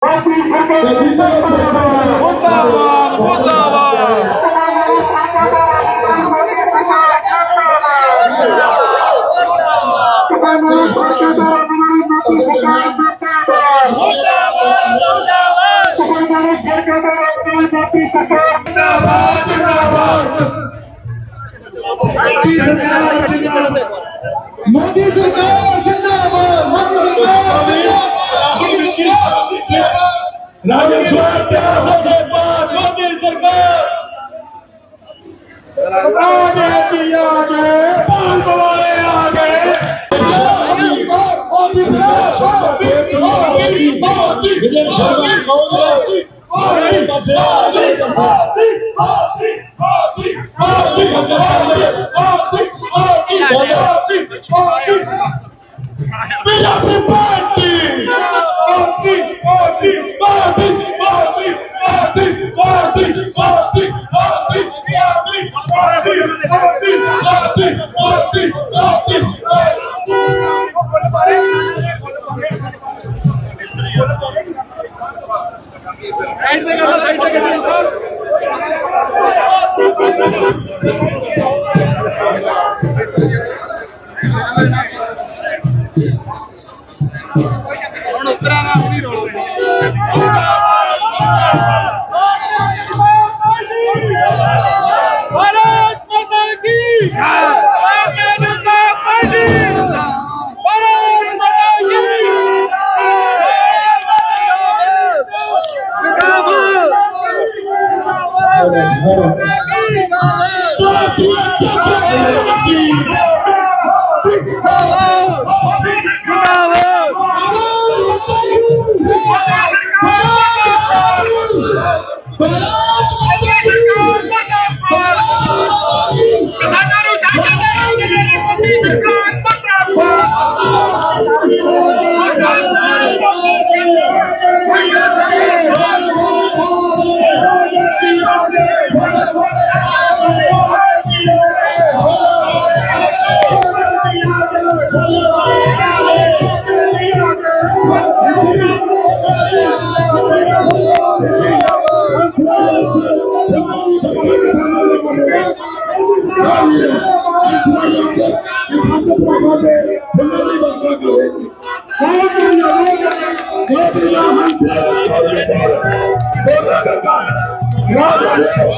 Participó Thank you. Hallelujah!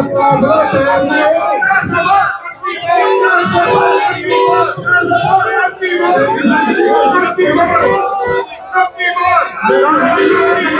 Happy birthday!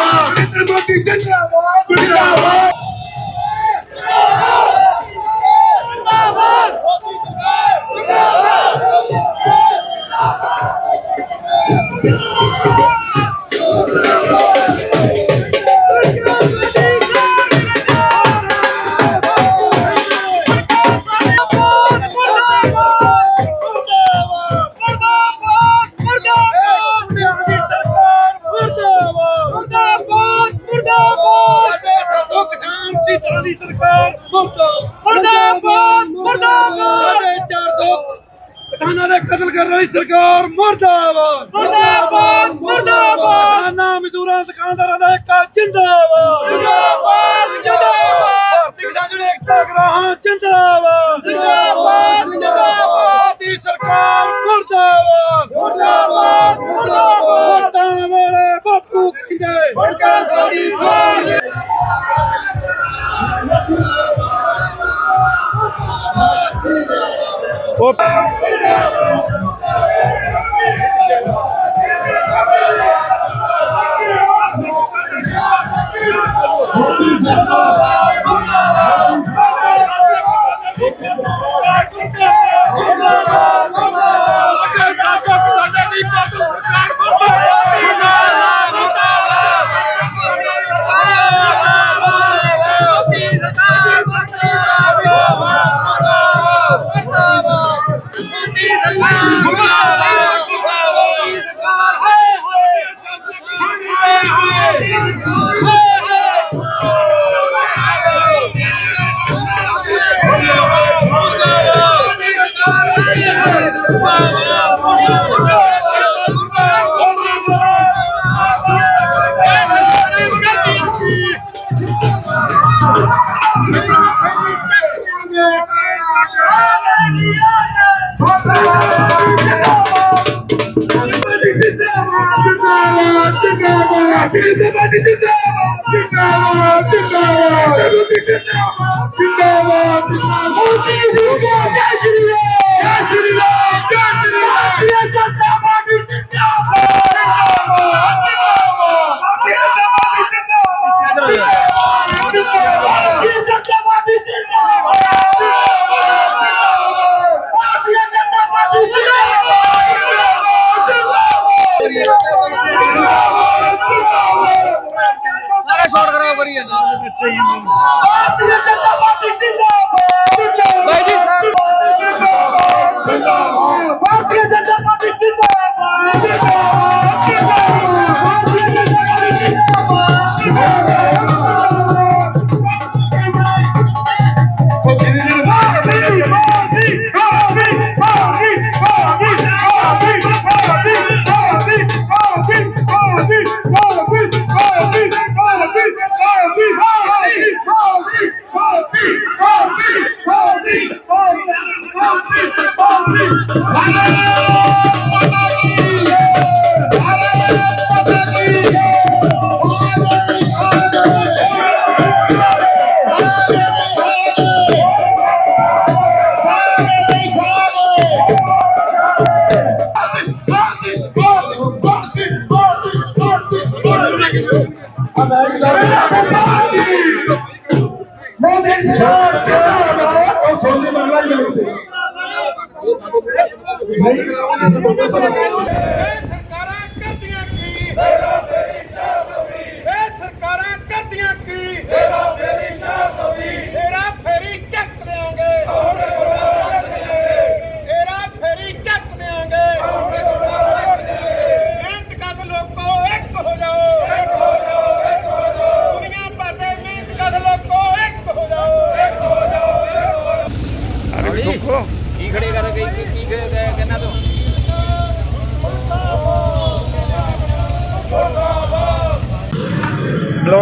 ਕਿਸਾਨਾਂ ਦੇ ਕਤਲ ਕਰਨ ਵਾਲੀ ਸਰਕਾਰ ਮੁਰਦਾਬਾਦ ਮੁਰਦਾਬਾਦ, ਮੁਰਦਾਬਾਦ। ਕਿਸਾਨਾਂ ਮਜ਼ਦੂਰਾਂ ਦੁਕਾਨਦਾਰਾਂ ਦਾ ਇੱਕ ਜਿੰਦਾਬਾਦ ਜਿੰਦਾਬਾਦ, ਜਿੰਦਾਬਾਦ। ਭਾਰਤੀ ਕਿਸਾਨ ਯੂਨੀਅਨ ਏਕਤਾ ਗਰਾਹਾਂ ਜਿੰਦਾਬਾਦ ਜਿੰਦਾਬਾਦ, ਸਾਰਾ ਜਾਂਦਾ ਬੱਚੇ ਇਹ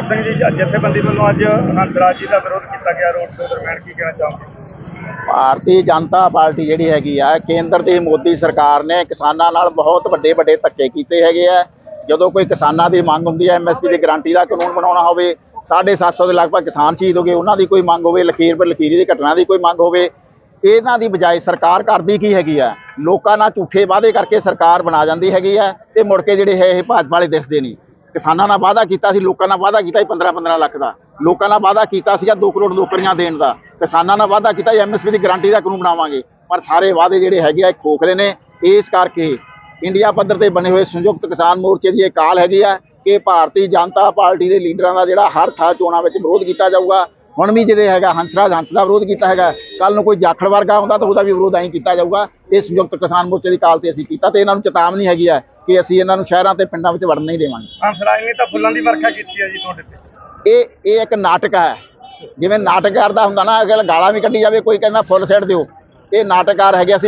ਸਿੰਘ ਜੀ ਜਥੇਬੰਦੀ ਵੱਲੋਂ ਅੱਜ ਹੰਸਰਾਜ ਜੀ ਦਾ ਵਿਰੋਧ ਕੀਤਾ ਗਿਆ, ਰੋਡ ਸ਼ੋਅ ਦਰਮਿਆਨ ਕੀ ਕਹਿਣਾ ਚਾਹੋਗੇ? ਭਾਰਤੀ ਜਨਤਾ ਪਾਰਟੀ ਜਿਹੜੀ ਹੈਗੀ ਆ, ਕੇਂਦਰ ਦੀ ਮੋਦੀ ਸਰਕਾਰ ਨੇ ਕਿਸਾਨਾਂ ਨਾਲ ਬਹੁਤ ਵੱਡੇ ਵੱਡੇ ਧੱਕੇ ਕੀਤੇ ਹੈਗੇ ਆ। ਜਦੋਂ ਕੋਈ ਕਿਸਾਨਾਂ ਦੀ ਮੰਗ ਹੁੰਦੀ ਹੈ ਐਮਐਸਪੀ ਦੀ ਗਾਰੰਟੀ ਦਾ ਕਾਨੂੰਨ ਬਣਾਉਣਾ ਹੋਵੇ 750 ਦੇ ਲਗਭਗ ਕਿਸਾਨ ਸ਼ਹੀਦ ਹੋ ਗਏ, ਉਹਨਾਂ ਦੀ ਕੋਈ ਮੰਗ ਹੋਵੇ, ਲਖੀਰ ਪਰ ਲਖੀਰੀ ਦੀ ਘਟਨਾ ਦੀ ਕੋਈ ਮੰਗ ਹੋਵੇ, ਇਹਨਾਂ ਦੀ ਬਜਾਏ ਸਰਕਾਰ ਕਰਦੀ ਕੀ ਹੈਗੀ ਆ? ਲੋਕਾਂ ਨਾਲ ਝੂਠੇ ਵਾਅਦੇ ਕਰਕੇ ਸਰਕਾਰ ਬਣਾ ਜਾਂਦੀ ਹੈਗੀ ਆ ਤੇ ਮੁੜ ਕੇ ਜਿਹੜੇ ਹੈ, ਇਹ ਭਾਜਪਾ ਵਾਲੇ ਦਿਸਦੇ ਨਹੀਂ। ਕਿਸਾਨਾਂ ਨਾਲ ਵਾਅਦਾ ਕੀਤਾ ਸੀ, ਲੋਕਾਂ ਨਾਲ ਵਾਅਦਾ ਕੀਤਾ ਸੀ 15 15 ਲੱਖ ਦਾ। ਲੋਕਾਂ ਨਾਲ ਵਾਅਦਾ ਕੀਤਾ ਸੀਗਾ 2 ਕਰੋੜ ਨੌਕਰੀਆਂ ਦੇਣ ਦਾ। ਕਿਸਾਨਾਂ ਨਾਲ ਵਾਅਦਾ ਕੀਤਾ ਐਮਐਸਪੀ ਦੀ ਗਾਰੰਟੀ ਦਾ ਕਾਨੂੰਨ ਬਣਾਵਾਂਗੇ। ਪਰ ਸਾਰੇ ਵਾਅਦੇ ਜਿਹੜੇ ਹੈਗੇ ਆ ਖੋਖਲੇ ਨੇ। ਇਸ ਕਰਕੇ ਇੰਡੀਆ ਪੱਧਰ ਤੇ ਬਣੇ ਹੋਏ ਸੰਯੁਕਤ ਕਿਸਾਨ ਮੋਰਚੇ ਦੀ ਇਹ ਕਾਲ ਹੈਗੀ ਆ ਕਿ ਭਾਰਤੀ ਜਨਤਾ ਪਾਰਟੀ ਦੇ ਲੀਡਰਾਂ ਦਾ ਜਿਹੜਾ ਹਰ ਥਾਂ ਚੋਣਾਂ ਵਿੱਚ ਵਿਰੋਧ ਕੀਤਾ ਜਾਊਗਾ। ਹੁਣ ਵੀ ਜਿਹੜੇ ਹੈਗਾ ਹੰਸਰਾਜ ਹੰਸ ਦਾ ਵਿਰੋਧ ਕੀਤਾ ਹੈਗਾ। ਕੱਲ ਨੂੰ ਕੋਈ ਜਾਖੜ ਵਰਗਾ ਆਉਂਦਾ ਤਾਂ ਉਹਦਾ ਵੀ ਵਿਰੋਧ ਐਂ ਕੀਤਾ ਜਾਊਗਾ। ਇਹ ਸੰਯੁਕਤ ਕਿਸਾਨ ਮੋਰਚੇ ਦੀ ਕਾਲ ਤੇ ਅਸੀਂ ਕੀਤਾ ਤੇ ਇਹਨਾਂ ਨੂੰ ਚੇਤਾਵਨੀ ਹੈਗੀ ਆ ਕਿ ਅਸੀਂ ਇਹਨਾਂ ਨੂੰ ਸ਼ਹਿਰਾਂ ਤੇ ਪਿੰਡਾਂ ਵਿੱਚ ਵੜਨ ਨਹੀਂ ਦੇਵਾਂਗੇ। ਹੰਸਰਾਜ ਨੇ ਤਾਂ ਫੁੱਲਾਂ ਦੀ ਵਰਖਾ ਕੀਤੀ ਹੈ ਜੀ ਤੁਹਾਡੇ ਤੇ। ਇਹ ਇਹ ਇੱਕ ਨਾਟਕ ਹੈ ਜਿਵੇਂ ਨਾਟਕ ਕਰਦਾ ਹੁੰਦਾ ਨਾ ਅਗਰ ਗਾਲਾਂ ਵੀ ਕੱਢੀ ਜਾਵੇ ਕੋਈ ਕਹਿੰਦਾ ਫੁੱਲ ਸਿੱਟ ਦਿਓ। ਇਹ ਨਾਟਕਕਾਰ ਹੈਗੇ ਅਸੀਂ